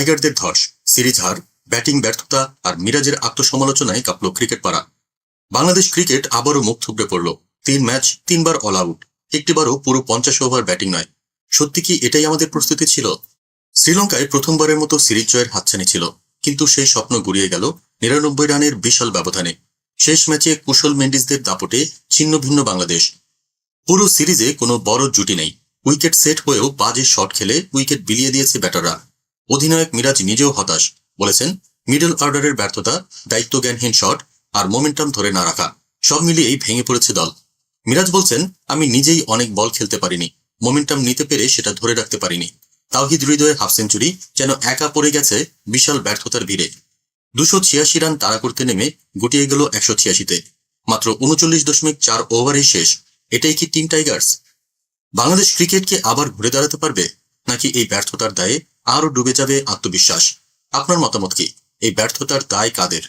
টাইগারদের ধস, সিরিজ হার, ব্যাটিং ব্যর্থতা আর মিরাজের আত্মসমালোচনায় কাঁপল ক্রিকেট পাড়া বাংলাদেশ ক্রিকেট আবারও মুখ থুবড়ে পড়ল। তিন ম্যাচ, তিনবার অল আউট একটিবারও পুরো পঞ্চাশ ওভার ব্যাটিং নয়। সত্যি কি এটাই আমাদের প্রস্তুতি ছিল? শ্রীলঙ্কায় প্রথমবারের মতো সিরিজ জয়ের হাতছানি ছিল। কিন্তু সেই স্বপ্ন গুড়িয়ে গেল নিরানব্বই রানের বিশাল ব্যবধানে। শেষ ম্যাচে কুশল মেন্ডিসদের দাপটে ছিন্ন ভিন্ন বাংলাদেশ। পুরো সিরিজে কোনো বড় জুটি নেই। উইকেট সেট হয়েও বাজে শট খেলে উইকেট বিলিয়ে দিয়েছে ব্যাটাররা। অধিনায়ক মিরাজ নিজেও হতাশ, বলেছেন মিডল অর্ডারের ব্যর্থতা, দায়িত্বজ্ঞানহীন শট আর মোমেন্টাম ধরে না রাখা, সব মিলিয়েই ভেঙে পড়েছে দল। মিরাজ বলছেন, আমি নিজেই অনেক বল খেলতে পারিনি মোমেন্টাম নিতে পেরে সেটা ধরে রাখতে পারিনি। তাওহিদ হৃদয়ের হাফ সেঞ্চুরি যেন একা পড়ে গেছে বিশাল ব্যর্থতার ভিড়ে। দুশো ছিয়াশি রান তাড়া করতে নেমে গুটিয়ে গেল একশো ছিয়াশিতে। মাত্র উনচল্লিশ দশমিক চার ওভারেই শেষ। এটাই কি টিম টাইগার্স? বাংলাদেশ ক্রিকেটকে আবার ঘুরে দাঁড়াতে পারবে? নাকি এই ব্যর্থতার দায়ে আরও ডুবে যাবে আত্মবিশ্বাস। আপনার মতামত কি? এই ব্যর্থতার দায় কাদের?